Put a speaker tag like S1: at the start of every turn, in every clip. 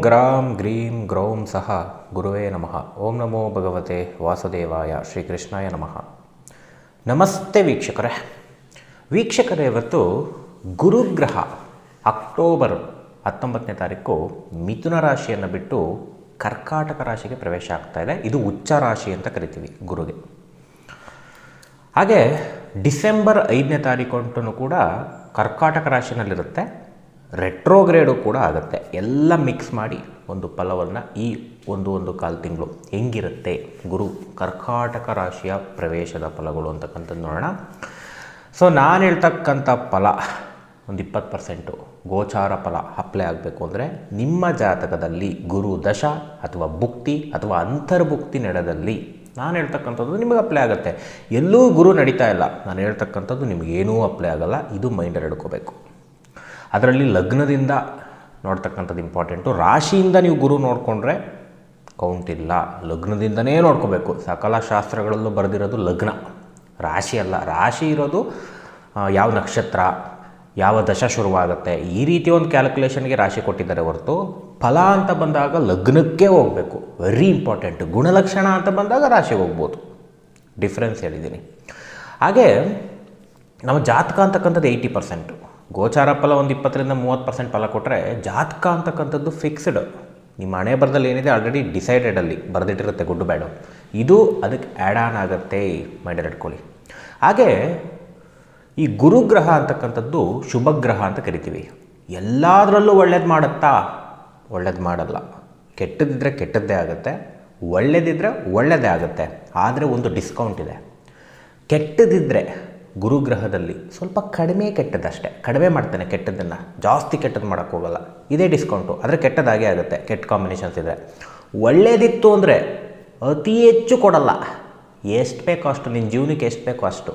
S1: Gram ಗ್ರೀಂ ಗ್ರೌಂ ಸಹ ಗುರುವೇ ನಮಃ. ಓಂ ನಮೋ ಭಗವತೆ ವಾಸುದೇವಾಯ ಶ್ರೀಕೃಷ್ಣಾಯ ನಮಃ. ನಮಸ್ತೆ ವೀಕ್ಷಕರೇ. ವೀಕ್ಷಕರೇ, ಇವತ್ತು ಗುರುಗ್ರಹ ಅಕ್ಟೋಬರ್ ಹತ್ತೊಂಬತ್ತನೇ ತಾರೀಕು ಮಿಥುನ ರಾಶಿಯನ್ನು ಬಿಟ್ಟು ಕರ್ಕಾಟಕ ರಾಶಿಗೆ ಪ್ರವೇಶ ಆಗ್ತಾ ಇದೆ. ಇದು ಉಚ್ಚ ರಾಶಿ ಅಂತ ಕರಿತೀವಿ ಗುರುಗೆ. ಹಾಗೆ ಡಿಸೆಂಬರ್ ಐದನೇ ತಾರೀಕು ಕೂಡ ಕರ್ಕಾಟಕ ರಾಶಿನಲ್ಲಿರುತ್ತೆ. ರೆಟ್ರೋಗ್ರೇಡು ಕೂಡ ಆಗುತ್ತೆ. ಎಲ್ಲ ಮಿಕ್ಸ್ ಮಾಡಿ ಒಂದು ಫಲವನ್ನು ಈ ಒಂದು ಒಂದು ಕಾಲು ತಿಂಗಳು ಹೆಂಗಿರುತ್ತೆ? ಗುರು, ಕರ್ಕಾಟಕ ರಾಶಿಯ ಪ್ರವೇಶದ ಫಲಗಳು ಅಂತಕ್ಕಂಥದ್ದು ನೋಡೋಣ. ಸೊ ನಾನು ಹೇಳ್ತಕ್ಕಂಥ ಫಲ, ಒಂದು ಇಪ್ಪತ್ತು ಪರ್ಸೆಂಟು ಗೋಚಾರ ಫಲ ಅಪ್ಲೈ ಆಗಬೇಕು ಅಂದರೆ ನಿಮ್ಮ ಜಾತಕದಲ್ಲಿ ಗುರು ದಶ ಅಥವಾ ಭುಕ್ತಿ ಅಥವಾ ಅಂತರ್ಭುಕ್ತಿ ನಡೆದಲ್ಲಿ ನಾನು ಹೇಳ್ತಕ್ಕಂಥದ್ದು ನಿಮಗೆ ಅಪ್ಲೈ ಆಗುತ್ತೆ. ಎಲ್ಲೂ ಗುರು ನಡೀತಾ ಇಲ್ಲ. ನಾನು ಹೇಳ್ತಕ್ಕಂಥದ್ದು ನಿಮಗೇನೂ ಅಪ್ಲೈ ಆಗಲ್ಲ. ಇದು ಮೈಂಡಲ್ಲಿ ಹಿಡ್ಕೋಬೇಕು. ಅದರಲ್ಲಿ ಲಗ್ನದಿಂದ ನೋಡ್ತಕ್ಕಂಥದ್ದು ಇಂಪಾರ್ಟೆಂಟು ರಾಶಿಯಿಂದ ನೀವು ಗುರು ನೋಡಿಕೊಂಡ್ರೆ ಕೌಂಟ್ ಇಲ್ಲ. ಲಗ್ನದಿಂದನೇ ನೋಡ್ಕೋಬೇಕು. ಸಕಲ ಶಾಸ್ತ್ರಗಳಲ್ಲೂ ಬರೆದಿರೋದು ಲಗ್ನ. ರಾಶಿ ಅಲ್ಲ. ರಾಶಿ ಇರೋದು ಯಾವ ನಕ್ಷತ್ರ, ಯಾವ ದಶ ಶುರುವಾಗುತ್ತೆ. ಈ ರೀತಿ ಒಂದು ಕ್ಯಾಲ್ಕುಲೇಷನ್ಗೆ ರಾಶಿ ಕೊಟ್ಟಿದ್ದಾರೆ ಹೊರತು ಫಲ ಅಂತ ಬಂದಾಗ ಲಗ್ನಕ್ಕೆ ಹೋಗಬೇಕು. ವೆರಿ ಇಂಪಾರ್ಟೆಂಟ್ ಗುಣಲಕ್ಷಣ ಅಂತ ಬಂದಾಗ ರಾಶಿಗೆ ಹೋಗ್ಬೋದು. ಡಿಫ್ರೆನ್ಸ್ ಹೇಳಿದ್ದೀನಿ. ಹಾಗೆ, ನಮ್ಮ ಜಾತಕ ಅಂತಕ್ಕಂಥದ್ದು ಏಯ್ಟಿ ಪರ್ಸೆಂಟು ಗೋಚಾರ ಫಲ ಒಂದು ಇಪ್ಪತ್ತರಿಂದ ಮೂವತ್ತು ಪರ್ಸೆಂಟ್ ಫಲ ಕೊಟ್ಟರೆ ಜಾತಕ ಅಂತಕ್ಕಂಥದ್ದು ಫಿಕ್ಸ್ಡ್ ನಿಮ್ಮ ಹಣೆ ಬರದಲ್ಲಿ ಏನಿದೆ? ಆಲ್ರೆಡಿ ಡಿಸೈಡೆಡಲ್ಲಿ ಬರೆದಿಟ್ಟಿರುತ್ತೆ ಗುಡ್ ಬ್ಯಾಡು. ಇದು ಅದಕ್ಕೆ ಆ್ಯಡ್ ಆನ್ ಆಗುತ್ತೆ ಮೈಂಡಲ್ಲಿ ಇಟ್ಕೊಳ್ಳಿ ಹಾಗೆ ಈ ಗುರುಗ್ರಹ ಅಂತಕ್ಕಂಥದ್ದು ಶುಭಗ್ರಹ ಅಂತ ಕರಿತೀವಿ. ಎಲ್ಲದರಲ್ಲೂ ಒಳ್ಳೇದು ಮಾಡುತ್ತಾ? ಒಳ್ಳೇದು ಮಾಡಲ್ಲ. ಕೆಟ್ಟದಿದ್ದರೆ ಕೆಟ್ಟದ್ದೇ ಆಗುತ್ತೆ. ಒಳ್ಳೇದಿದ್ದರೆ ಒಳ್ಳೆಯದೇ ಆಗುತ್ತೆ. ಆದರೆ ಒಂದು ಡಿಸ್ಕೌಂಟ್ ಇದೆ. ಕೆಟ್ಟದಿದ್ದರೆ ಗುರುಗ್ರಹದಲ್ಲಿ ಸ್ವಲ್ಪ ಕಡಿಮೆ ಕೆಟ್ಟದಷ್ಟೇ ಕಡಿಮೆ ಮಾಡ್ತಾನೆ ಕೆಟ್ಟದ್ದನ್ನು. ಜಾಸ್ತಿ ಕೆಟ್ಟದ್ದು ಮಾಡೋಕ್ಕೋಗಲ್ಲ ಇದೇ ಡಿಸ್ಕೌಂಟು ಆದರೆ ಕೆಟ್ಟದಾಗೇ ಆಗುತ್ತೆ. ಕೆಟ್ಟ ಕಾಂಬಿನೇಷನ್ಸ್ ಇದೆ ಒಳ್ಳೇದಿತ್ತು ಅಂದರೆ ಅತಿ ಹೆಚ್ಚು ಕೊಡಲ್ಲ. ಎಷ್ಟು ಬೇಕೋ ಅಷ್ಟು ನಿನ್ನ ಜೀವನಕ್ಕೆ ಎಷ್ಟು ಬೇಕೋ ಅಷ್ಟು.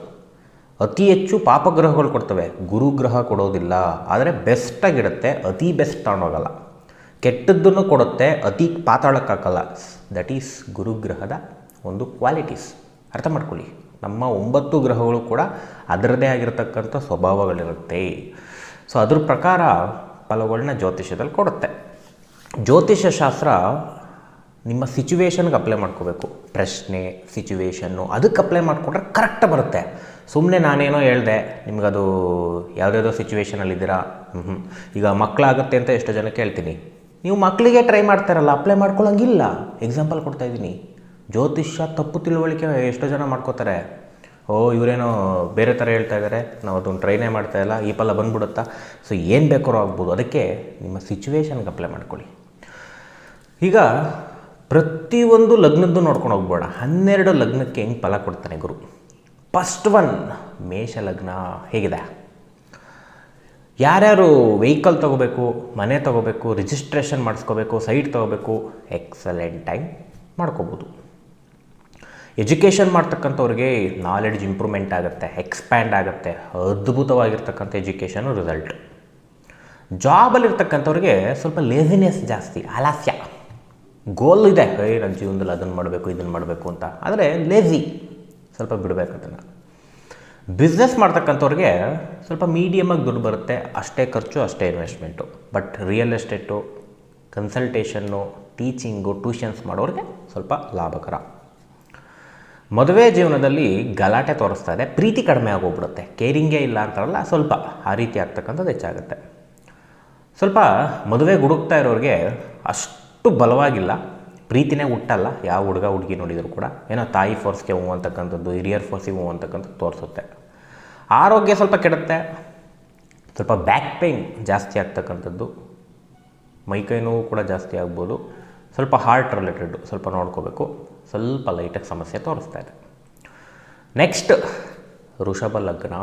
S1: ಅತಿ ಹೆಚ್ಚು ಪಾಪಗ್ರಹಗಳು ಕೊಡ್ತವೆ. ಗುರುಗ್ರಹ ಕೊಡೋದಿಲ್ಲ. ಆದರೆ ಬೆಸ್ಟಾಗಿಡುತ್ತೆ ಅತಿ ಬೆಸ್ಟ್ ತಗೊಂಡೋಗಲ್ಲ. ಕೆಟ್ಟದ್ದನ್ನು ಕೊಡುತ್ತೆ. ಅತಿ ಪಾತಾಳಕ್ಕಾಗಲ್ಲ. ದಟ್ ಈಸ್ ಗುರುಗ್ರಹದ ಒಂದು ಕ್ವಾಲಿಟೀಸ್ ಅರ್ಥ ಮಾಡ್ಕೊಳ್ಳಿ. ನಮ್ಮ ಒಂಬತ್ತು ಗ್ರಹಗಳು ಕೂಡ ಅದರದೇ ಆಗಿರತಕ್ಕಂಥ ಸ್ವಭಾವಗಳಿರುತ್ತೆ. ಸೊ ಅದ್ರ ಪ್ರಕಾರ ಫಲಗಳನ್ನ ಜ್ಯೋತಿಷ್ಯದಲ್ಲಿ ಕೊಡುತ್ತೆ. ಜ್ಯೋತಿಷ್ಯ ಶಾಸ್ತ್ರ ನಿಮ್ಮ ಸಿಚುವೇಶನ್ಗೆ ಅಪ್ಲೈ ಮಾಡ್ಕೋಬೇಕು. ಪ್ರಶ್ನೆ ಸಿಚುವೇಶನ್ನು ಅದಕ್ಕೆ ಅಪ್ಲೈ ಮಾಡಿಕೊಂಡ್ರೆ ಕರೆಕ್ಟ್ ಬರುತ್ತೆ. ಸುಮ್ಮನೆ ನಾನೇನೋ ಹೇಳ್ದೆ, ನಿಮಗದು ಯಾವುದ್ಯಾವುದೋ ಸಿಚುವೇಶನಲ್ಲಿದ್ದೀರಾ ಹ್ಞೂ ಈಗ ಮಕ್ಕಳಾಗುತ್ತೆ ಅಂತ ಎಷ್ಟೋ ಜನಕ್ಕೆ ಹೇಳ್ತೀನಿ ನೀವು ಮಕ್ಕಳಿಗೆ ಟ್ರೈ ಮಾಡ್ತಾರಲ್ಲ ಅಪ್ಲೈ ಮಾಡ್ಕೊಳ್ಳೋಂಗಿಲ್ಲ ಎಕ್ಸಾಂಪಲ್ ಕೊಡ್ತಾ ಇದ್ದೀನಿ. ಜ್ಯೋತಿಷ್ಯ ತಪ್ಪು ತಿಳುವಳಿಕೆ ಎಷ್ಟೋ ಜನ ಮಾಡ್ಕೋತಾರೆ. ಓ, ಇವರೇನೋ ಬೇರೆ ಥರ ಹೇಳ್ತಾ ಇದ್ದಾರೆ ನಾವು ಅದನ್ನು ಟ್ರೈನೇ ಮಾಡ್ತಾ ಇಲ್ಲ. ಈ ಫಲ ಬಂದ್ಬಿಡುತ್ತಾ? ಸೊ, ಏನು ಬೇಕಾದ್ರೂ ಆಗ್ಬೋದು. ಅದಕ್ಕೆ ನಿಮ್ಮ ಸಿಚುವೇಶನ್ಗೆ ಅಪ್ಲೈ ಮಾಡ್ಕೊಳ್ಳಿ. ಈಗ ಪ್ರತಿಯೊಂದು ಲಗ್ನದ್ದು ನೋಡ್ಕೊಂಡು ಹೋಗ್ಬೋಣ ಹನ್ನೆರಡು ಲಗ್ನಕ್ಕೆ ಹೆಂಗೆ ಫಲ ಕೊಡ್ತಾನೆ ಗುರು? ಫಸ್ಟ್ ಒನ್ ಮೇಷ ಲಗ್ನ. ಹೇಗಿದೆ? ಯಾರ್ಯಾರು ವೆಹಿಕಲ್ ತೊಗೋಬೇಕು, ಮನೆ ತೊಗೋಬೇಕು ರಿಜಿಸ್ಟ್ರೇಷನ್ ಮಾಡಿಸ್ಕೋಬೇಕು ಸೈಟ್ ತೊಗೋಬೇಕು ಎಕ್ಸಲೆಂಟ್ ಟೈಮ್ ಮಾಡ್ಕೋಬೋದು. ಎಜುಕೇಷನ್ ಮಾಡ್ತಕ್ಕಂಥವ್ರಿಗೆ ನಾಲೆಡ್ಜ್ ಇಂಪ್ರೂವ್ಮೆಂಟ್ ಆಗುತ್ತೆ ಎಕ್ಸ್ಪ್ಯಾಂಡ್ ಆಗುತ್ತೆ, ಅದ್ಭುತವಾಗಿರ್ತಕ್ಕಂಥ ಎಜುಕೇಷನು ರಿಸಲ್ಟ್ ಜಾಬಲ್ಲಿರ್ತಕ್ಕಂಥವ್ರಿಗೆ ಸ್ವಲ್ಪ ಲೇಸಿನೆಸ್ ಜಾಸ್ತಿ, ಆಲಸ್ಯ. ಗೋಲ್ ಇದೆ ಏಯ್ ನನ್ನ ಜೀವನದಲ್ಲಿ ಅದನ್ನು ಮಾಡಬೇಕು ಇದನ್ನು ಮಾಡಬೇಕು ಅಂತ. ಆದರೆ ಲೇಝಿ ಸ್ವಲ್ಪ ಬಿಡಬೇಕು ಅದನ್ನು. ಬಿಸ್ನೆಸ್ ಮಾಡ್ತಕ್ಕಂಥವ್ರಿಗೆ ಸ್ವಲ್ಪ ಮೀಡಿಯಮಾಗಿ ದುಡ್ಡು ಬರುತ್ತೆ, ಅಷ್ಟೇ ಖರ್ಚು, ಅಷ್ಟೇ investment but real estate consultation teaching tuitions ಮಾಡೋರಿಗೆ ಸ್ವಲ್ಪ ಲಾಭಕರ. ಮದುವೆ ಜೀವನದಲ್ಲಿ ಗಲಾಟೆ ತೋರಿಸ್ತಾ ಇದೆ. ಪ್ರೀತಿ ಕಡಿಮೆ ಆಗೋಗ್ಬಿಡುತ್ತೆ. ಕೇರಿಂಗೇ ಇಲ್ಲ ಅಂತಾರಲ್ಲ, ಸ್ವಲ್ಪ ಆ ರೀತಿ ಆಗ್ತಕ್ಕಂಥದ್ದು ಹೆಚ್ಚಾಗುತ್ತೆ. ಸ್ವಲ್ಪ ಮದುವೆಗೆ ಹುಡುಕ್ತಾ ಇರೋರಿಗೆ ಅಷ್ಟು ಬಲವಾಗಿಲ್ಲ. ಪ್ರೀತಿನೇ ಹುಟ್ಟಲ್ಲ. ಯಾವ ಹುಡುಗ, ಹುಡುಗಿ ನೋಡಿದರೂ ಕೂಡ. ಏನೋ ತಾಯಿ ಫೋರ್ಸ್ಗೆ ಹೂ ಅಂತಕ್ಕಂಥದ್ದು, ಹಿರಿಯರ್ ಫೋರ್ಸಿಗೆ ಹೂ ಅಂತಕ್ಕಂಥದ್ದು ತೋರಿಸುತ್ತೆ. ಆರೋಗ್ಯ ಸ್ವಲ್ಪ ಕೆಡುತ್ತೆ. ಸ್ವಲ್ಪ ಬ್ಯಾಕ್ ಪೇಯ್ನ್ ಜಾಸ್ತಿ ಆಗ್ತಕ್ಕಂಥದ್ದು. ಮೈಕೈ ನೋವು ಕೂಡ ಜಾಸ್ತಿ ಆಗ್ಬೋದು. ಸ್ವಲ್ಪ ಹಾರ್ಟ್ ರಿಲೇಟೆಡ್ ಸ್ವಲ್ಪ ನೋಡ್ಕೋಬೇಕು. ಸ್ವಲ್ಪ ಲೈಟಾಗಿ ಸಮಸ್ಯೆ ತೋರಿಸ್ತಾ ಇದೆ. ನೆಕ್ಸ್ಟ್ ಋಷಭ ಲಗ್ನ.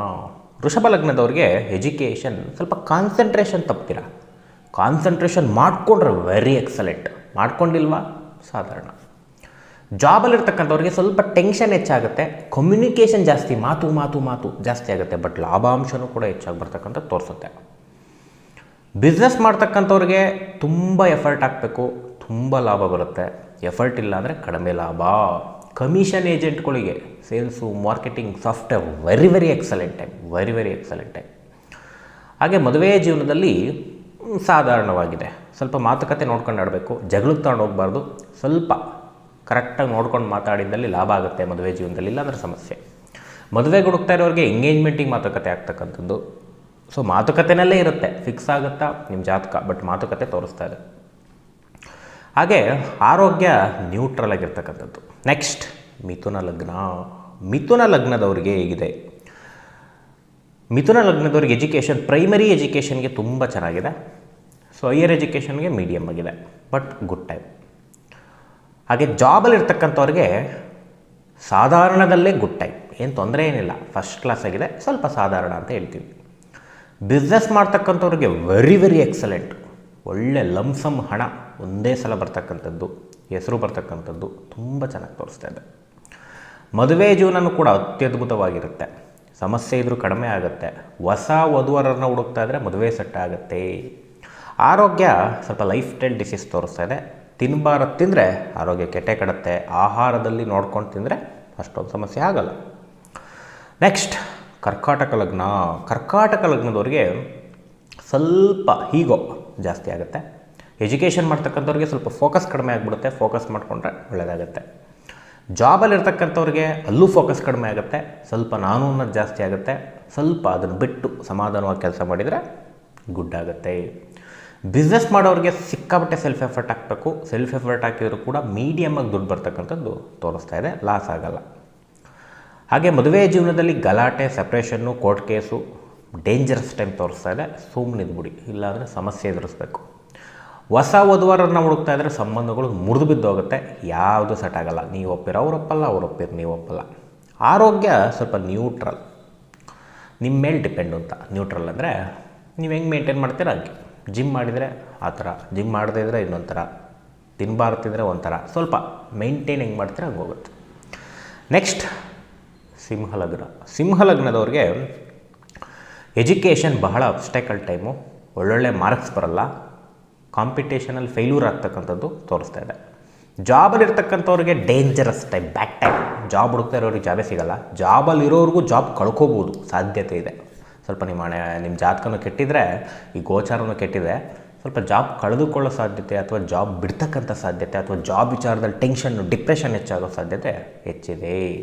S1: ಋಷಭ ಲಗ್ನದವ್ರಿಗೆ ಎಜುಕೇಷನ್ ಸ್ವಲ್ಪ ಕಾನ್ಸಂಟ್ರೇಷನ್ ತಪ್ಪಿರ ಕಾನ್ಸಂಟ್ರೇಷನ್ ಮಾಡಿಕೊಂಡ್ರೆ ವೆರಿ ಎಕ್ಸಲೆಂಟ್ ಮಾಡ್ಕೊಂಡಿಲ್ವಾ? ಸಾಧಾರಣ. ಜಾಬಲ್ಲಿರ್ತಕ್ಕಂಥವ್ರಿಗೆ ಸ್ವಲ್ಪ ಟೆನ್ಷನ್ ಹೆಚ್ಚಾಗುತ್ತೆ. ಕಮ್ಯುನಿಕೇಷನ್ ಜಾಸ್ತಿ, ಮಾತು ಮಾತು ಮಾತು ಜಾಸ್ತಿ ಆಗುತ್ತೆ. ಬಟ್ ಲಾಭಾಂಶನೂ ಕೂಡ ಹೆಚ್ಚಾಗಿ ಬರ್ತಕ್ಕಂಥ ತೋರಿಸುತ್ತೆ. ಬಿಸ್ನೆಸ್ ಮಾಡ್ತಕ್ಕಂಥವ್ರಿಗೆ ತುಂಬ ಎಫರ್ಟ್ ಹಾಕಬೇಕು. ತುಂಬ ಲಾಭ ಬರುತ್ತೆ. ಎಫರ್ಟ್ ಇಲ್ಲ ಅಂದರೆ ಕಡಿಮೆ ಲಾಭ. Commission ಏಜೆಂಟ್ಗಳಿಗೆ sales, marketing software very very excellent time very very excellent time ಹಾಗೆ ಮದುವೆ ಜೀವನದಲ್ಲಿ ಸಾಧಾರಣವಾಗಿದೆ. ಸ್ವಲ್ಪ ಮಾತುಕತೆ ನೋಡ್ಕೊಂಡು ಆಡಬೇಕು. ಜಗಳಕ್ಕೆ ತಗೊಂಡು ಹೋಗ್ಬಾರ್ದು. ಸ್ವಲ್ಪ ಕರೆಕ್ಟಾಗಿ ನೋಡ್ಕೊಂಡು ಮಾತಾಡಿದ್ದಲ್ಲಿ ಲಾಭ ಆಗುತ್ತೆ ಮದುವೆ ಜೀವನದಲ್ಲಿ, ಇಲ್ಲಾಂದ್ರೆ ಸಮಸ್ಯೆ. ಮದುವೆಗೆ ಹುಡುಕ್ತಾ ಇರೋರಿಗೆ ಎಂಗೇಜ್ಮೆಂಟಿಗೆ ಮಾತುಕತೆ ಆಗ್ತಕ್ಕಂಥದ್ದು. ಸೊ ಮಾತುಕತೆನಲ್ಲೇ ಇರುತ್ತೆ. ಫಿಕ್ಸ್ ಆಗುತ್ತಾ? ನಿಮ್ಮ ಜಾತಕ. ಬಟ್ ಮಾತುಕತೆ ತೋರಿಸ್ತಾ ಇದೆ. ಹಾಗೆ ಆರೋಗ್ಯ ನ್ಯೂಟ್ರಲ್ ಆಗಿರ್ತಕ್ಕಂಥದ್ದು. ನೆಕ್ಸ್ಟ್ ಮಿಥುನ ಲಗ್ನ. ಮಿಥುನ ಲಗ್ನದವ್ರಿಗೆ ಹೇಗಿದೆ? ಮಿಥುನ ಲಗ್ನದವ್ರಿಗೆ ಎಜುಕೇಷನ್ ಪ್ರೈಮರಿ ಎಜುಕೇಷನ್ಗೆ ತುಂಬ ಚೆನ್ನಾಗಿದೆ. ಸೊ ಹೈಯರ್ ಎಜುಕೇಷನ್ಗೆ ಮೀಡಿಯಮ್ ಆಗಿದೆ. ಬಟ್ ಗುಡ್ ಟೈಮ್ ಹಾಗೆ ಜಾಬಲ್ಲಿ ಇರ್ತಕ್ಕಂಥವ್ರಿಗೆ ಸಾಧಾರಣದಲ್ಲೇ ಗುಡ್ ಟೈಮ್ ಏನು ತೊಂದರೆ ಏನಿಲ್ಲ. ಫಸ್ಟ್ ಕ್ಲಾಸ್ ಆಗಿದೆ. ಸ್ವಲ್ಪ ಸಾಧಾರಣ ಅಂತ ಹೇಳ್ತೀವಿ. ಬಿಸ್ನೆಸ್ ಮಾಡ್ತಕ್ಕಂಥವ್ರಿಗೆ ವೆರಿ ವೆರಿ ಎಕ್ಸಲೆಂಟ್ ಒಳ್ಳೆ ಲಂಸಮ್ ಹಣ. ಒಂದೇ ಸಲ ಬರ್ತಕ್ಕಂಥದ್ದು, ಹೆಸರು ಬರ್ತಕ್ಕಂಥದ್ದು ತುಂಬ ಚೆನ್ನಾಗಿ ತೋರಿಸ್ತಾ ಇದೆ. ಮದುವೆ ಜೀವನನೂ ಕೂಡ ಅತ್ಯದ್ಭುತವಾಗಿರುತ್ತೆ. ಸಮಸ್ಯೆ ಇದ್ರೂ ಕಡಿಮೆ ಆಗುತ್ತೆ. ಹೊಸ ವಧುವರನ್ನು ಹುಡುಕ್ತಾ ಇದ್ದರೆ ಮದುವೆ ಸೆಟ್ ಆಗುತ್ತೆ. ಆರೋಗ್ಯ ಸ್ವಲ್ಪ ಲೈಫ್ ಸ್ಟೈಲ್ ಡಿಸೀಸ್ ತೋರಿಸ್ತಾ ಇದೆ. ತಿನ್ನಬಾರದು ತಿಂದರೆ ಆರೋಗ್ಯ ಕೆಟ್ಟೆ ಕಡುತ್ತೆ. ಆಹಾರದಲ್ಲಿ ನೋಡ್ಕೊಂಡು ತಿಂದರೆ ಅಷ್ಟೊಂದು ಸಮಸ್ಯೆ ಆಗಲ್ಲ. ನೆಕ್ಸ್ಟ್ ಕರ್ಕಾಟಕ ಲಗ್ನ. ಕರ್ಕಾಟಕ ಲಗ್ನದವ್ರಿಗೆ ಸ್ವಲ್ಪ ಹೀಗೋ ಜಾಸ್ತಿ ಆಗುತ್ತೆ. ಎಜುಕೇಷನ್ ಮಾಡ್ತಕ್ಕಂಥವ್ರಿಗೆ ಸ್ವಲ್ಪ ಫೋಕಸ್ ಕಡಿಮೆ ಆಗಿಬಿಡುತ್ತೆ ಫೋಕಸ್ ಮಾಡಿಕೊಂಡ್ರೆ ಒಳ್ಳೆಯದಾಗುತ್ತೆ ಜಾಬಲ್ಲಿರ್ತಕ್ಕಂಥವ್ರಿಗೆ ಅಲ್ಲೂ ಫೋಕಸ್ ಕಡಿಮೆ ಆಗುತ್ತೆ. ಸ್ವಲ್ಪ ನಾನು ಅನ್ನೋದು ಜಾಸ್ತಿ ಆಗುತ್ತೆ. ಸ್ವಲ್ಪ ಅದನ್ನು ಬಿಟ್ಟು ಸಮಾಧಾನವಾಗಿ ಕೆಲಸ ಮಾಡಿದರೆ ಗುಡ್ ಆಗುತ್ತೆ. ಬಿಸ್ನೆಸ್ ಮಾಡೋರಿಗೆ ಸಿಕ್ಕಾಪಟ್ಟೆ ಸೆಲ್ಫ್ ಎಫರ್ಟ್ ಹಾಕಬೇಕು. ಸೆಲ್ಫ್ ಎಫರ್ಟ್ ಹಾಕಿದರೂ ಕೂಡ ಮೀಡಿಯಮಾಗಿ ದುಡ್ಡು ಬರ್ತಕ್ಕಂಥದ್ದು ತೋರಿಸ್ತಾ ಇದೆ. ಲಾಸ್ ಆಗಲ್ಲ. ಹಾಗೆ ಮದುವೆ ಜೀವನದಲ್ಲಿ ಗಲಾಟೆ separation court case dangerous time ತೋರಿಸ್ತಾ ಇದೆ. ಸುಮ್ಮನೆ ಇದ್ಬಿಡಿ ಇಲ್ಲಾಂದರೆ ಸಮಸ್ಯೆ ಎದುರಿಸ್ಬೇಕು. ಹೊಸ ವಧುವರನ್ನು ಹುಡುಕ್ತಾ ಇದ್ದರೆ ಸಂಬಂಧಗಳು ಮುರಿದು ಬಿದ್ದೋಗುತ್ತೆ. ಯಾವುದು ಸೆಟ್ ಆಗಲ್ಲ. ನೀವು ಒಪ್ಪಿರೋ ಅವ್ರು ಒಪ್ಪಲ್ಲ, ಅವ್ರು ನೀವು ಒಪ್ಪಲ್ಲ. ಆರೋಗ್ಯ ಸ್ವಲ್ಪ ನ್ಯೂಟ್ರಲ್ ನಿಮ್ಮ ಮೇಲೆ ಡಿಪೆಂಡ್ ಅಂತ. ನ್ಯೂಟ್ರಲ್ ಅಂದರೆ ನೀವು ಹೆಂಗೆ ಮೇಂಟೈನ್ ಮಾಡ್ತೀರ? ಹಾಗೆ ಜಿಮ್ ಮಾಡಿದರೆ ಆ ಥರ ಜಿಮ್ ಮಾಡದೇ ಇದ್ದರೆ ಇನ್ನೊಂಥರ ಥರ ತಿನ್ನಬಾರ್ತಿದ್ರೆ ಒಂಥರ. ಸ್ವಲ್ಪ ಮೇಂಟೈನ್ ಹೆಂಗೆ ಮಾಡ್ತೀರ? ಹಂಗೆ ಹೋಗುತ್ತೆ. ನೆಕ್ಸ್ಟ್ ಸಿಂಹಲಗ್ನ. ಸಿಂಹಲಗ್ನದವ್ರಿಗೆ ಎಜುಕೇಷನ್ ಬಹಳ ಅಬ್ಸ್ಟೆಕಲ್ ಟೈಮು ಒಳ್ಳೊಳ್ಳೆ ಮಾರ್ಕ್ಸ್ ಬರಲ್ಲ. ಕಾಂಪಿಟೇಷನಲ್ಲಿ ಫೇಲ್ಯೂರ್ ಆಗ್ತಕ್ಕಂಥದ್ದು ತೋರಿಸ್ತಾ ಇದೆ. ಜಾಬಲ್ಲಿ ಇರ್ತಕ್ಕಂಥವ್ರಿಗೆ dangerous time back time job ಹುಡುಕ್ತಾ ಇರೋರಿಗೆ ಜಾಬೇ ಸಿಗಲ್ಲ. ಜಾಬಲ್ಲಿ ಇರೋರಿಗೂ ಜಾಬ್ ಕಳ್ಕೊಬೋದು. ಸಾಧ್ಯತೆ ಇದೆ. ಸ್ವಲ್ಪ ನಿಮ್ಮ ಹಣೆ, ನಿಮ್ಮ ಜಾತಕನೂ ಕೆಟ್ಟಿದ್ರೆ, ಈ ಗೋಚಾರನೂ ಕೆಟ್ಟಿದೆ ಸ್ವಲ್ಪ ಜಾಬ್ ಕಳೆದುಕೊಳ್ಳೋ ಸಾಧ್ಯತೆ ಅಥವಾ ಜಾಬ್ ಬಿಡ್ತಕ್ಕಂಥ ಸಾಧ್ಯತೆ ಅಥವಾ ಜಾಬ್ ವಿಚಾರದಲ್ಲಿ ಟೆನ್ಷನ್ನು ಡಿಪ್ರೆಷನ್ ಹೆಚ್ಚಾಗೋ ಸಾಧ್ಯತೆ ಹೆಚ್ಚಿದೆ.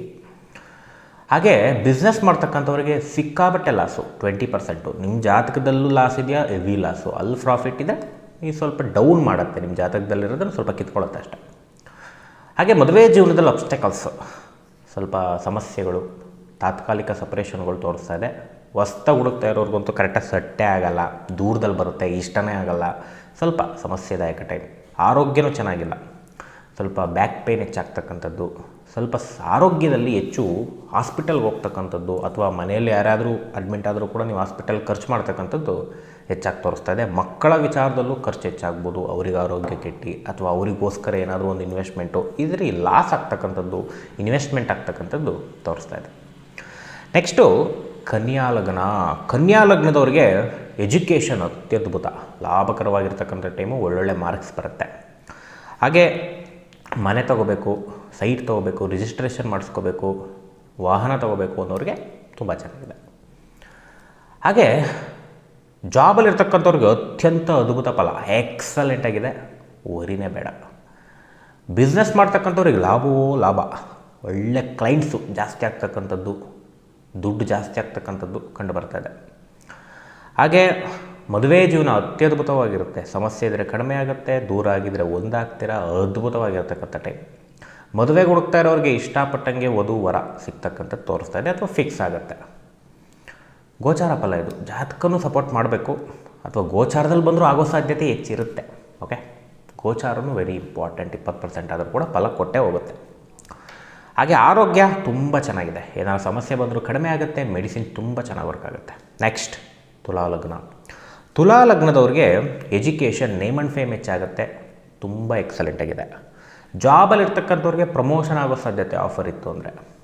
S1: ಹಾಗೆ ಬಿಸ್ನೆಸ್ ಮಾಡ್ತಕ್ಕಂಥವ್ರಿಗೆ ಸಿಕ್ಕಾಬಟ್ಟೆ ಲಾಸು ಟ್ವೆಂಟಿ ಪರ್ಸೆಂಟು ನಿಮ್ಮ ಜಾತಕದಲ್ಲೂ ಲಾಸ್ ಇದೆಯಾ? ಎವಿ ಲಾಸು ಅಲ್ಲಿ ಪ್ರಾಫಿಟ್ ಇದೆ ಈ ಸ್ವಲ್ಪ ಡೌನ್ ಮಾಡುತ್ತೆ ನಿಮ್ಮ ಜಾತಕದಲ್ಲಿರೋದನ್ನು ಸ್ವಲ್ಪ ಕಿತ್ಕೊಳ್ಳುತ್ತೆ ಅಷ್ಟೆ. ಹಾಗೆ ಮದುವೆ ಜೀವನದಲ್ಲಿ ಅಬ್ಸ್ಟೆಕಲ್ಸ್ ಸ್ವಲ್ಪ ಸಮಸ್ಯೆಗಳು, ತಾತ್ಕಾಲಿಕ ಸಪ್ರೇಷನ್ಗಳು ತೋರಿಸ್ತಾ ಇದೆ. ಹೊಸ್ತ ಹುಡುಕ್ತಾ ಇರೋರ್ಗಂತೂ ಕರೆಕ್ಟಾಗಿ ಸಟ್ಟೆ ಆಗಲ್ಲ, ದೂರದಲ್ಲಿ ಬರುತ್ತೆ, ಇಷ್ಟನೇ ಆಗಲ್ಲ, ಸ್ವಲ್ಪ ಸಮಸ್ಯೆದಾಯಕ ಟೈಮ್ ಆರೋಗ್ಯನೂ ಚೆನ್ನಾಗಿಲ್ಲ. ಸ್ವಲ್ಪ ಬ್ಯಾಕ್ ಪೇನ್ ಹೆಚ್ಚಾಗ್ತಕ್ಕಂಥದ್ದು, ಸ್ವಲ್ಪ ಆರೋಗ್ಯದಲ್ಲಿ ಹೆಚ್ಚು ಹಾಸ್ಪಿಟಲ್ಗೆ ಹೋಗ್ತಕ್ಕಂಥದ್ದು, ಅಥವಾ ಮನೆಯಲ್ಲಿ ಯಾರಾದರೂ ಅಡ್ಮಿಟ್ ಆದರೂ ಕೂಡ ನೀವು ಹಾಸ್ಪಿಟಲ್ ಖರ್ಚು ಮಾಡ್ತಕ್ಕಂಥದ್ದು ಹೆಚ್ಚಾಗಿ ತೋರಿಸ್ತಾ ಇದೆ. ಮಕ್ಕಳ ವಿಚಾರದಲ್ಲೂ ಖರ್ಚು ಹೆಚ್ಚಾಗ್ಬೋದು. ಅವ್ರಿಗೆ ಆರೋಗ್ಯ ಕೆಟ್ಟಿ ಅಥವಾ ಅವರಿಗೋಸ್ಕರ ಏನಾದರೂ ಒಂದು ಇನ್ವೆಸ್ಟ್ಮೆಂಟು ಇದರಲ್ಲಿ ಲಾಸ್ ಆಗ್ತಕ್ಕಂಥದ್ದು ಇನ್ವೆಸ್ಟ್ಮೆಂಟ್ ಆಗ್ತಕ್ಕಂಥದ್ದು ತೋರಿಸ್ತಾ ಇದೆ. ನೆಕ್ಸ್ಟು ಕನ್ಯಾ ಲಗ್ನ. ಕನ್ಯಾ ಲಗ್ನದವ್ರಿಗೆ ಎಜುಕೇಷನ್ ಅತ್ಯದ್ಭುತ. ಲಾಭಕರವಾಗಿರ್ತಕ್ಕಂಥ ಟೈಮು ಒಳ್ಳೊಳ್ಳೆ ಮಾರ್ಕ್ಸ್ ಬರುತ್ತೆ. ಹಾಗೆ ಮನೆ ತಗೋಬೇಕು ಸೈಟ್ ತೊಗೋಬೇಕು ರಿಜಿಸ್ಟ್ರೇಷನ್ ಮಾಡಿಸ್ಕೋಬೇಕು, ವಾಹನ ತೊಗೋಬೇಕು ಅನ್ನೋರಿಗೆ ತುಂಬ ಚೆನ್ನಾಗಿದೆ. ಹಾಗೆ ಜಾಬಲ್ಲಿರ್ತಕ್ಕಂಥವ್ರಿಗೆ ಅತ್ಯಂತ ಅದ್ಭುತ ಫಲ ಎಕ್ಸಲೆಂಟ್ ಆಗಿದೆ. ವರಿನೇ ಬೇಡ. ಬಿಸ್ನೆಸ್ ಮಾಡ್ತಕ್ಕಂಥವ್ರಿಗೆ ಲಾಭವೋ ಲಾಭ. ಒಳ್ಳೆ ಕ್ಲೈಂಟ್ಸು ಜಾಸ್ತಿ ಆಗ್ತಕ್ಕಂಥದ್ದು, ದುಡ್ಡು ಜಾಸ್ತಿ ಆಗ್ತಕ್ಕಂಥದ್ದು ಕಂಡು ಬರ್ತಾ ಇದೆ. ಹಾಗೆ ಮದುವೆ ಜೀವನ ಅತ್ಯದ್ಭುತವಾಗಿರುತ್ತೆ. ಸಮಸ್ಯೆ ಇದ್ದರೆ ಕಡಿಮೆ ಆಗುತ್ತೆ, ದೂರ ಆಗಿದ್ದರೆ ಒಂದಾಗ್ತೀರಾ, ಅದ್ಭುತವಾಗಿರ್ತಕ್ಕಂಥ ಟೈಮ್ ಮದುವೆಗೆ ಹುಡುಕ್ತಾ ಇರೋರಿಗೆ ಇಷ್ಟಪಟ್ಟಂಗೆ ವಧು ವರ ಸಿಗ್ತಕ್ಕಂಥದ್ದು ತೋರಿಸ್ತಾ ಇದೆ ಅಥವಾ ಫಿಕ್ಸ್ ಆಗುತ್ತೆ. ಗೋಚಾರ ಫಲ ಇದು. ಜಾತಕನೂ ಸಪೋರ್ಟ್ ಮಾಡಬೇಕು. ಅಥವಾ ಗೋಚಾರದಲ್ಲಿ ಬಂದರೂ ಆಗೋ ಸಾಧ್ಯತೆ ಹೆಚ್ಚಿರುತ್ತೆ. ಓಕೆ ಗೋಚಾರನೂ ವೆರಿ ಇಂಪಾರ್ಟೆಂಟ್ ಇಪ್ಪತ್ತು ಪರ್ಸೆಂಟ್ ಆದರೂ ಕೂಡ ಫಲ ಕೊಟ್ಟೇ ಹೋಗುತ್ತೆ. ಹಾಗೆ ಆರೋಗ್ಯ ತುಂಬ ಚೆನ್ನಾಗಿದೆ. ಏನಾದ್ರು ಸಮಸ್ಯೆ ಬಂದರೂ ಕಡಿಮೆ ಆಗುತ್ತೆ. ಮೆಡಿಸಿನ್ ತುಂಬ ಚೆನ್ನಾಗಿ ವರ್ಕ್ ಆಗುತ್ತೆ. ನೆಕ್ಸ್ಟ್ ತುಲಾ ಲಗ್ನ. ತುಲಾ ಲಗ್ನದವ್ರಿಗೆ ಎಜುಕೇಷನ್ ನೇಮ್ ಆ್ಯಂಡ್ ಫೇಮ್ ಹೆಚ್ಚಾಗುತ್ತೆ. ತುಂಬ ಎಕ್ಸಲೆಂಟಾಗಿದೆ ಜಾಬಲ್ಲಿ ಜಾಬಲ್ಲಿರ್ತಕ್ಕಂಥವ್ರಿಗೆ ಪ್ರಮೋಷನ್ ಆಗೋ ಸಾಧ್ಯತೆ ಆಫರ್ ಇತ್ತು ಅಂದರೆ.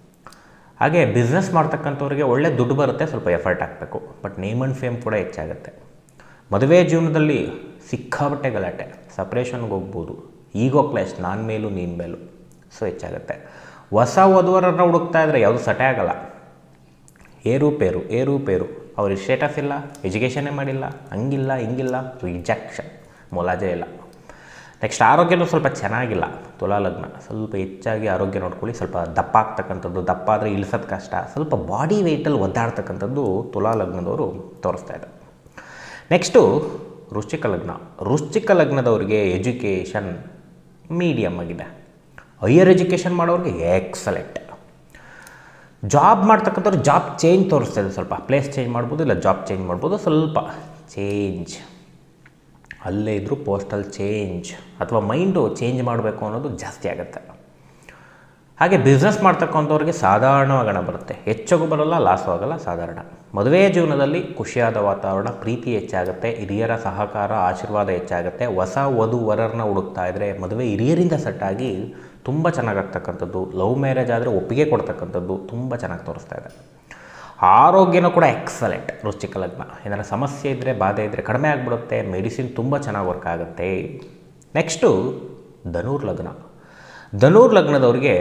S1: ಹಾಗೆ ಬಿಸ್ನೆಸ್ ಮಾಡ್ತಕ್ಕಂಥವ್ರಿಗೆ ಒಳ್ಳೆ ದುಡ್ಡು ಬರುತ್ತೆ, ಸ್ವಲ್ಪ ಎಫರ್ಟ್ ಹಾಕಬೇಕು. ಬಟ್ ನೇಮ್ ಆ್ಯಂಡ್ ಫೇಮ್ ಕೂಡ ಹೆಚ್ಚಾಗುತ್ತೆ. ಮದುವೆ ಜೀವನದಲ್ಲಿ ಸಿಕ್ಕಾಬಟ್ಟೆ ಗಲಾಟೆ. ಸಪ್ರೇಷನ್ಗೆ ಹೋಗ್ಬೋದು. ಈಗೋ ಕ್ಲಾಶ್ ನಾನು ಮೇಲೂ, ನೀನು ಮೇಲೂ. ಸೊ ಹೆಚ್ಚಾಗುತ್ತೆ. ಹೊಸ ವಧುವರನ್ನು ಹುಡುಕ್ತಾ ಇದ್ದರೆ ಯಾವುದು ಸಟೆ ಆಗಲ್ಲ. ಏರುಪೇರು ಏರುಪೇರು ಅವ್ರಿಗೆ ಸ್ಟೇಟಸ್ ಇಲ್ಲ ಎಜುಕೇಷನೇ ಮಾಡಿಲ್ಲ, ಹಂಗಿಲ್ಲ, ಹಿಂಗಿಲ್ಲ ರಿಜೆಕ್ಷನ್ ಮೊಲಾಜೆ ಇಲ್ಲ. ನೆಕ್ಸ್ಟ್ ಆರೋಗ್ಯನೂ ಸ್ವಲ್ಪ ಚೆನ್ನಾಗಿಲ್ಲ. ತುಲಾ ಲಗ್ನ. ಸ್ವಲ್ಪ ಹೆಚ್ಚಾಗಿ ಆರೋಗ್ಯ ನೋಡ್ಕೊಳ್ಳಿ. ಸ್ವಲ್ಪ ದಪ್ಪ ಆಗ್ತಕ್ಕಂಥದ್ದು, ದಪ್ಪ ಆದರೆ ಇಳಿಸೋದು ಕಷ್ಟ. ಸ್ವಲ್ಪ ಬಾಡಿ ವೆಯ್ಟಲ್ಲಿ ಒದ್ದಾಡ್ತಕ್ಕಂಥದ್ದು ತುಲಾ ಲಗ್ನದವರು ತೋರಿಸ್ತಾ ಇದ್ದಾರೆ. ನೆಕ್ಸ್ಟು ವೃಶ್ಚಿಕ ಲಗ್ನ. ವೃಶ್ಚಿಕ ಲಗ್ನದವ್ರಿಗೆ ಎಜುಕೇಷನ್ ಮೀಡಿಯಮ್ ಆಗಿದೆ. ಹೈಯರ್ ಎಜುಕೇಷನ್ ಮಾಡೋರಿಗೆ ಎಕ್ಸಲೆಂಟ್ ಜಾಬ್ ಮಾಡ್ತಕ್ಕಂಥವ್ರು ಜಾಬ್ ಚೇಂಜ್ ತೋರಿಸ್ತಾ ಇದೆ ಸ್ವಲ್ಪ. ಪ್ಲೇಸ್ ಚೇಂಜ್ ಮಾಡ್ಬೋದು ಇಲ್ಲ ಜಾಬ್ ಚೇಂಜ್ ಮಾಡ್ಬೋದು. ಸ್ವಲ್ಪ ಚೇಂಜ್ ಅಲ್ಲೇ ಇದ್ದರೂ ಪೋಸ್ಟಲ್ ಚೇಂಜ್ ಅಥವಾ ಮೈಂಡು ಚೇಂಜ್ ಮಾಡಬೇಕು ಅನ್ನೋದು ಜಾಸ್ತಿ ಆಗುತ್ತೆ. ಹಾಗೆ ಬಿಸ್ನೆಸ್ ಮಾಡ್ತಕ್ಕಂಥವ್ರಿಗೆ ಸಾಧಾರಣವಾಗಣ ಬರುತ್ತೆ. ಹೆಚ್ಚಾಗೂ ಬರಲ್ಲ ಲಾಸು ಆಗಲ್ಲ, ಸಾಧಾರಣ. ಮದುವೆ ಜೀವನದಲ್ಲಿ ಖುಷಿಯಾದ ವಾತಾವರಣ, ಪ್ರೀತಿ ಹೆಚ್ಚಾಗುತ್ತೆ, ಹಿರಿಯರ ಸಹಕಾರ, ಆಶೀರ್ವಾದ ಹೆಚ್ಚಾಗುತ್ತೆ. ಹೊಸ ವಧು ವರರನ್ನ ಹುಡುಕ್ತಾ ಇದ್ದರೆ ಮದುವೆ ಹಿರಿಯರಿಂದ ಸೆಟ್ಟಾಗಿ ತುಂಬ ಚೆನ್ನಾಗಾಗ್ತಕ್ಕಂಥದ್ದು ಲವ್ ಮ್ಯಾರೇಜ್ ಆದರೆ ಒಪ್ಪಿಗೆ ಕೊಡ್ತಕ್ಕಂಥದ್ದು ತುಂಬ ಚೆನ್ನಾಗಿ ತೋರಿಸ್ತಾ ಇದೆ. ಆರೋಗ್ಯನೂ ಕೂಡ ಎಕ್ಸಲೆಂಟ್ ವೃಶ್ಚಿಕ ಲಗ್ನ. ಏನಾರ ಸಮಸ್ಯೆ ಇದ್ದರೆ ಬಾಧೆ ಇದ್ದರೆ ಕಡಿಮೆ ಆಗಿಬಿಡುತ್ತೆ ಮೆಡಿಸಿನ್ ತುಂಬ ಚೆನ್ನಾಗಿ ವರ್ಕ್ ಆಗುತ್ತೆ. ನೆಕ್ಸ್ಟು ಧನೂರ್ ಲಗ್ನ. ಧನುರ್ ಲಗ್ನದವ್ರಿಗೆ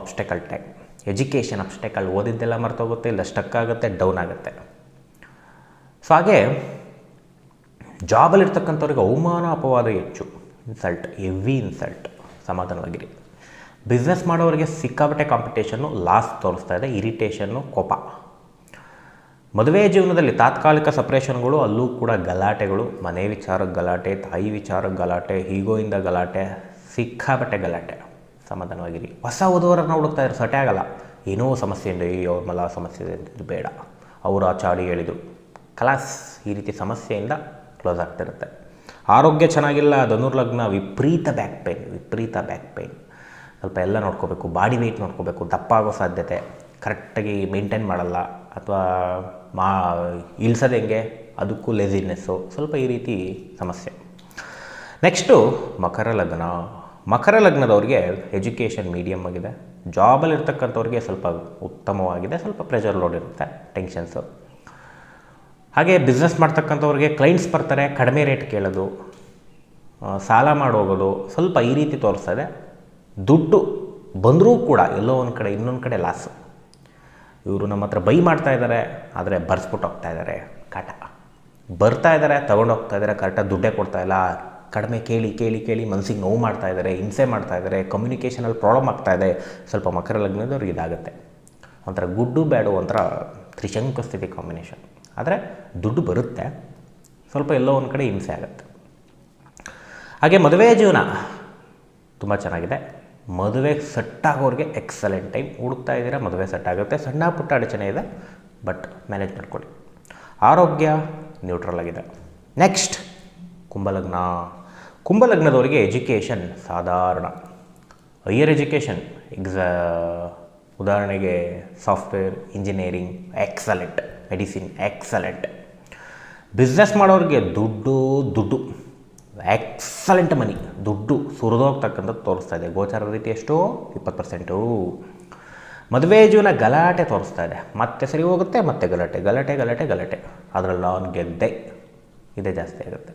S1: ಅಬ್ಸ್ಟೆಕಲ್ ಟೈಮ್ ಎಜುಕೇಷನ್ ಅಬ್ಸ್ಟೆಕಲ್ ಓದಿದ್ದೆಲ್ಲ ಮರ್ತೋಗುತ್ತೆ, ಇಲ್ಲ ಸ್ಟಕ್ ಆಗುತ್ತೆ ಡೌನ್ ಆಗುತ್ತೆ. ಸೊ ಹಾಗೆ ಜಾಬಲ್ಲಿರ್ತಕ್ಕಂಥವ್ರಿಗೆ ಅವಮಾನ, ಅಪವಾದ ಹೆಚ್ಚು. ಇನ್ಸಲ್ಟ್ ಹೆವಿ ಇನ್ಸಲ್ಟ್ ಸಮಾಧಾನವಾಗಿರಿ. ಬಿಸ್ನೆಸ್ ಮಾಡೋರಿಗೆ ಸಿಕ್ಕಾಪಟ್ಟೆ ಕಾಂಪಿಟೇಷನ್ನು ಲಾಸ್ ತೋರಿಸ್ತಾ ಇದೆ ಇರಿಟೇಷನ್ನು ಕೋಪ. ಮದುವೆ ಜೀವನದಲ್ಲಿ ತಾತ್ಕಾಲಿಕ ಸಪ್ರೇಷನ್ಗಳು, ಅಲ್ಲೂ ಕೂಡ ಗಲಾಟೆಗಳು, ಮನೆ ವಿಚಾರಕ್ಕೆ ಗಲಾಟೆ, ತಾಯಿ ವಿಚಾರಕ್ಕೆ ಗಲಾಟೆ, ಹೀಗೋಯಿಂದ ಗಲಾಟೆ, ಸಿಕ್ಕಾಪಟ್ಟೆ ಗಲಾಟೆ. ಸಮಾಧಾನವಾಗಿರಿ. ಹೊಸ ಓದುವರನ್ನು ಹುಡುಕ್ತಾ ಇರೋ ಸಟೆ ಆಗಲ್ಲ. ಏನೋ ಸಮಸ್ಯೆ ಇದೆ ಈ ಅವ್ರ ಮಲ ಸಮಸ್ಯೆ ಇದೆ, ಇದು ಬೇಡ. ಅವರು ಆ ಚಾಡಿ ಹೇಳಿದರು. ಕ್ಲಾಸ್ ಈ ರೀತಿ ಸಮಸ್ಯೆಯಿಂದ ಕ್ಲೋಸ್ ಆಗ್ತಿರುತ್ತೆ. ಆರೋಗ್ಯ ಚೆನ್ನಾಗಿಲ್ಲ ಧನುರ್ಲಗ್ನ ವಿಪರೀತ ಬ್ಯಾಕ್ ಪೇಯ್ನ್ ವಿಪರೀತ ಬ್ಯಾಕ್ ಪೇಯ್ನ್ ಸ್ವಲ್ಪ ಎಲ್ಲ ನೋಡ್ಕೋಬೇಕು, ಬಾಡಿ ವೆಯ್ಟ್ ನೋಡ್ಕೋಬೇಕು ದಪ್ಪ ಆಗೋ ಸಾಧ್ಯತೆ. ಕರೆಕ್ಟಾಗಿ ಮೇಂಟೈನ್ ಮಾಡಲ್ಲ ಅಥವಾ ಮಾ ಇಳಿಸೋದು ಹೆಂಗೆ, ಅದಕ್ಕೂ ಲೆಸಿನೆಸ್ಸು ಸ್ವಲ್ಪ ಈ ರೀತಿ ಸಮಸ್ಯೆ. ನೆಕ್ಸ್ಟು ಮಕರ ಲಗ್ನ. ಮಕರ ಲಗ್ನದವ್ರಿಗೆ ಎಜುಕೇಷನ್ ಮೀಡಿಯಮ್ ಆಗಿದೆ. ಜಾಬಲ್ಲಿ ಇರ್ತಕ್ಕಂಥವ್ರಿಗೆ ಸ್ವಲ್ಪ ಉತ್ತಮವಾಗಿದೆ. ಸ್ವಲ್ಪ ಪ್ರೆಷರ್ ಲೋಡ್ ಇರುತ್ತೆ ಟೆನ್ಷನ್ಸು ಹಾಗೆ ಬಿಸ್ನೆಸ್ ಮಾಡ್ತಕ್ಕಂಥವ್ರಿಗೆ ಕ್ಲೈಂಟ್ಸ್ ಬರ್ತಾರೆ, ಕಡಿಮೆ ರೇಟ್ ಕೇಳೋದು ಸಾಲ ಸಾಲ ಮಾಡೋಗೋದು, ಸ್ವಲ್ಪ ಈ ರೀತಿ ತೋರಿಸ್ತದೆ ದುಡ್ಡು ಬಂದರೂ ಕೂಡ ಎಲ್ಲೋ ಒಂದು ಕಡೆ, ಇನ್ನೊಂದು ಕಡೆ ಲಾಸು ಇವರು ನಮ್ಮ ಹತ್ರ ಬೈ ಮಾಡ್ತಾ ಇದ್ದಾರೆ ಆದರೆ ಬರ್ಸ್ಬಿಟ್ಟು ಹೋಗ್ತಾ ಇದ್ದಾರೆ ಕಾಟ. ಬರ್ತಾ ಇದ್ದಾರೆ ತಗೊಂಡು ಹೋಗ್ತಾ ಇದ್ದಾರೆ ಕರೆಕ್ಟಾಗಿ ದುಡ್ಡೇ ಕೊಡ್ತಾ ಇಲ್ಲ. ಕಡಿಮೆ ಕೇಳಿ ಕೇಳಿ ಕೇಳಿ ಮನಸ್ಸಿಗೆ ನೋವು ಮಾಡ್ತಾ ಇದ್ದಾರೆ ಹಿಂಸೆ ಮಾಡ್ತಾ ಇದ್ದಾರೆ ಕಮ್ಯುನಿಕೇಷನಲ್ಲಿ ಪ್ರಾಬ್ಲಮ್ ಆಗ್ತಾ ಇದೆ. ಸ್ವಲ್ಪ ಮಕರ ಲಗ್ನದವ್ರಿಗೆ ಇದಾಗುತ್ತೆ. ಒಂಥರ ಗುಡ್ಡು ಬ್ಯಾಡು ಒಂಥರ ತ್ರಿಶಂಕಸ್ಥಿತಿ ಕಾಂಬಿನೇಷನ್ ಆದರೆ ದುಡ್ಡು ಬರುತ್ತೆ, ಸ್ವಲ್ಪ ಎಲ್ಲೋ ಒಂದು ಕಡೆ ಹಿಂಸೆ ಆಗುತ್ತೆ. ಹಾಗೆ ಮದುವೆ ಜೀವನ ತುಂಬ ಚೆನ್ನಾಗಿದೆ. ಮದುವೆ ಸೆಟ್ ಆಗೋರಿಗೆ ಎಕ್ಸಲೆಂಟ್ ಟೈಮ್ ಹುಡುಕ್ತಾ ಇದ್ದೀರಾ, ಮದುವೆ ಸೆಟ್ ಆಗುತ್ತೆ ಸಣ್ಣ ಪುಟ್ಟ ಅಡಚಣೆ ಇದೆ ಬಟ್ ಮ್ಯಾನೇಜ್ ಮಾಡ್ಕೊಳ್ಳಿ. ಆರೋಗ್ಯ ನ್ಯೂಟ್ರಲ್ ಆಗಿದೆ. ನೆಕ್ಸ್ಟ್ ಕುಂಭಲಗ್ನ. ಕುಂಭಲಗ್ನದವರಿಗೆ ಎಜುಕೇಷನ್ ಸಾಧಾರಣ. ಹೈಯರ್ ಎಜುಕೇಷನ್ ಎಕ್ಸಾ ಉದಾಹರಣೆಗೆ software engineering excellent medicine excellent business ಮಾಡೋರಿಗೆ ದುಡ್ಡು ದುಡ್ಡು. ಎಕ್ಸಲೆಂಟ್ ಮನಿ ದುಡ್ಡು ಸುರಿದೋಗ್ತಕ್ಕಂಥದ್ದು ತೋರಿಸ್ತಾ ಇದೆ. ಗೋಚಾರ ರೀತಿ ಎಷ್ಟು? ಇಪ್ಪತ್ತು ಪರ್ಸೆಂಟು ಮದುವೆ ಜೀವನ ಗಲಾಟೆ ತೋರಿಸ್ತಾ ಇದೆ. ಮತ್ತೆ ಸರಿ ಹೋಗುತ್ತೆ, ಮತ್ತೆ ಗಲಾಟೆ ಗಲಾಟೆ ಗಲಾಟೆ ಗಲಾಟೆ. ಅದರಲ್ಲಿ ಅವ್ನು ಗೆದ್ದೆ. ಇದೇ ಜಾಸ್ತಿ ಆಗುತ್ತೆ.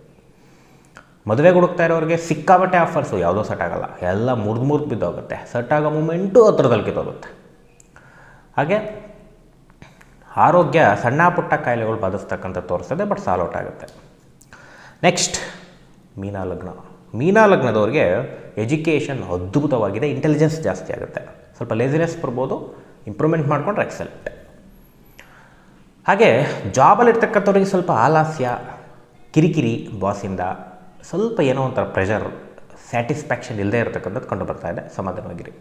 S1: ಮದುವೆ ಹುಡುಕ್ತಾ ಇರೋರಿಗೆ ಸಿಕ್ಕಾಬಟ್ಟೆ ಆಫರ್ಸು ಯಾವುದೋ ಸೆಟ್ ಆಗಲ್ಲ. ಎಲ್ಲ ಮುರಿದು ಮುರಿದು ಬಿದ್ದೋಗುತ್ತೆ. ಸೆಟ್ ಆಗೋ ಮೂಮೆಂಟು ಹತ್ರದಲ್ಲಿ ಕಿತ್ತೋಗುತ್ತೆ ಹಾಗೆ ಆರೋಗ್ಯ ಸಣ್ಣ ಪುಟ್ಟ ಕಾಯಿಲೆಗಳು ಬಾಧಿಸ್ತಕ್ಕಂಥ ತೋರಿಸ್ತದೆ ಬಟ್ ಔಟ್ ಆಗುತ್ತೆ. ನೆಕ್ಸ್ಟ್ ಮೀನಾ ಲಗ್ನ. ಮೀನಾ ಲಗ್ನದವ್ರಿಗೆ ಎಜುಕೇಷನ್ ಅದ್ಭುತವಾಗಿದೆ ಇಂಟೆಲಿಜೆನ್ಸ್ ಜಾಸ್ತಿ ಆಗುತ್ತೆ. ಸ್ವಲ್ಪ ಲೇಸಿನೆಸ್ ಬರ್ಬೋದು ಇಂಪ್ರೂವ್ಮೆಂಟ್ ಮಾಡಿಕೊಂಡ್ರೆ ಎಕ್ಸಲೆಂಟ್ ಹಾಗೆ ಜಾಬಲ್ಲಿರ್ತಕ್ಕಂಥವ್ರಿಗೆ ಸ್ವಲ್ಪ ಆಲಾಸ್ಯ, ಕಿರಿಕಿರಿ ಬಾಸಿಂದ ಸ್ವಲ್ಪ ಏನೋ ಒಂಥರ ಪ್ರೆಷರ್ ಸ್ಯಾಟಿಸ್ಫ್ಯಾಕ್ಷನ್ ಇಲ್ಲದೆ ಇರತಕ್ಕಂಥದ್ದು ಕಂಡು ಬರ್ತಾ ಇದೆ, ಸಮಾಧಾನವಾಗಿರಿ.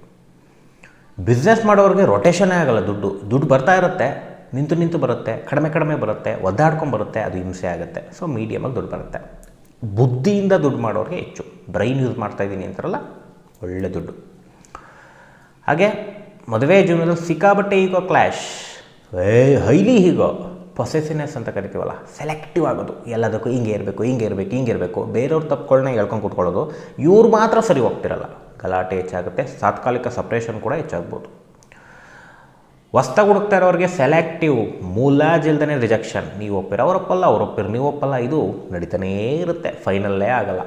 S1: ಬಿಸ್ನೆಸ್ ಮಾಡೋರಿಗೆ ರೊಟೇಷನೇ ಆಗೋಲ್ಲ ದುಡ್ಡು. ದುಡ್ಡು ಬರ್ತಾ ಇರುತ್ತೆ, ನಿಂತು ನಿಂತು ಬರುತ್ತೆ, ಕಡಿಮೆ ಕಡಿಮೆ ಬರುತ್ತೆ, ಒದ್ದಾಡ್ಕೊಂಡು ಬರುತ್ತೆ, ಅದು ಹಿಂಸೆ ಆಗುತ್ತೆ. ಸೊ ಮೀಡಿಯಮಾಗಿ ದುಡ್ಡು ಬರುತ್ತೆ. ಬುದ್ಧಿಯಿಂದ ದುಡ್ಡು ಮಾಡೋರಿಗೆ ಹೆಚ್ಚು. ಬ್ರೈನ್ ಯೂಸ್ ಮಾಡ್ತಾ ಇದ್ದೀನಿ ಅಂತಾರಲ್ಲ, ಒಳ್ಳೆ ದುಡ್ಡು. ಹಾಗೆ ಮದುವೆ ಜೀವನದಲ್ಲಿ ಸಿಕ್ಕಾಬಟ್ಟೆ ಈಗೋ ಕ್ಲ್ಯಾಶ್ ಹೈಲಿ ಹೀಗೋ ಪೊಸೆಸಿನೆಸ್ ಅಂತ ಕರಿತೀವಲ್ಲ ಸೆಲೆಕ್ಟಿವ್ ಆಗೋದು. ಎಲ್ಲದಕ್ಕೂ ಹಿಂಗೆ ಇರಬೇಕು ಹಿಂಗೆ ಇರಬೇಕು ಹಿಂಗೆ ಇರಬೇಕು. ಬೇರೆಯವ್ರ ತಪ್ಪುಗಳನ್ನ ಹೇಳ್ಕೊಂಡು ಕೂತ್ಕೊಳ್ಳೋದು, ಇವ್ರು ಮಾತ್ರ ಸರಿ ಹೋಗ್ತಿರಲ್ಲ. ಗಲಾಟೆ ಹೆಚ್ಚಾಗುತ್ತೆ ತಾತ್ಕಾಲಿಕ ಸಪ್ರೇಷನ್ ಕೂಡ ಹೆಚ್ಚಾಗ್ಬೋದು. ಹೊಸ್ದಾಗಿ ಹುಡುಕ್ತಾ ಇರೋರಿಗೆ ಸೆಲೆಕ್ಟಿವ್ ಮುಲಾಜಿಲ್ದೇ ರಿಜೆಕ್ಷನ್ ನೀವು ಒಪ್ಪಿರ ಅವರೊಪ್ಪಲ್ಲ, ಅವರೊಪ್ಪಿರ ನೀವು ಒಪ್ಪಲ್ಲ ಇದು ನಡೀತಾನೇ ಇರುತ್ತೆ. ಫೈನಲ್ಲೇ ಆಗಲ್ಲ.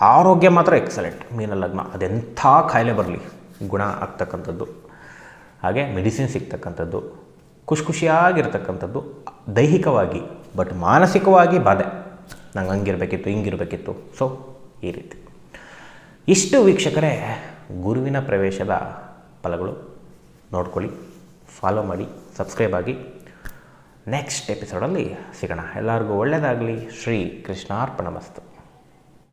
S1: ಆರೋಗ್ಯ ಮಾತ್ರ ಎಕ್ಸಲೆಂಟ್ ಮೀನ ಲಗ್ನ ಅದೆಂಥ ಕಾಯಿಲೆ ಬರಲಿ. ಗುಣ ಆಗ್ತಕ್ಕಂಥದ್ದು. ಹಾಗೆ ಮೆಡಿಸಿನ್ ಸಿಗ್ತಕ್ಕಂಥದ್ದು. ಖುಷಿ ಖುಷಿಯಾಗಿರ್ತಕ್ಕಂಥದ್ದು ದೈಹಿಕವಾಗಿ ಬಟ್ ಮಾನಸಿಕವಾಗಿ ಬಾಧೆ. ನಂಗೆ ಹಂಗಿರ್ಬೇಕಿತ್ತು, ಹಿಂಗಿರಬೇಕಿತ್ತು. ಸೊ ಈ ರೀತಿ. ಇಷ್ಟು ವೀಕ್ಷಕರೇ, ಗುರುವಿನ ಪ್ರವೇಶದ ಫಲಗಳು ನೋಡ್ಕೊಳ್ಳಿ. ಫಾಲೋ ಮಾಡಿ ಸಬ್ಸ್ಕ್ರೈಬ್ ಆಗಿ. ನೆಕ್ಸ್ಟ್ ಎಪಿಸೋಡಲ್ಲಿ ಸಿಗೋಣ. ಎಲ್ಲರಿಗೂ ಒಳ್ಳೆಯದಾಗಲಿ ಶ್ರೀ ಕೃಷ್ಣಾರ್ಪಣಮಸ್ತು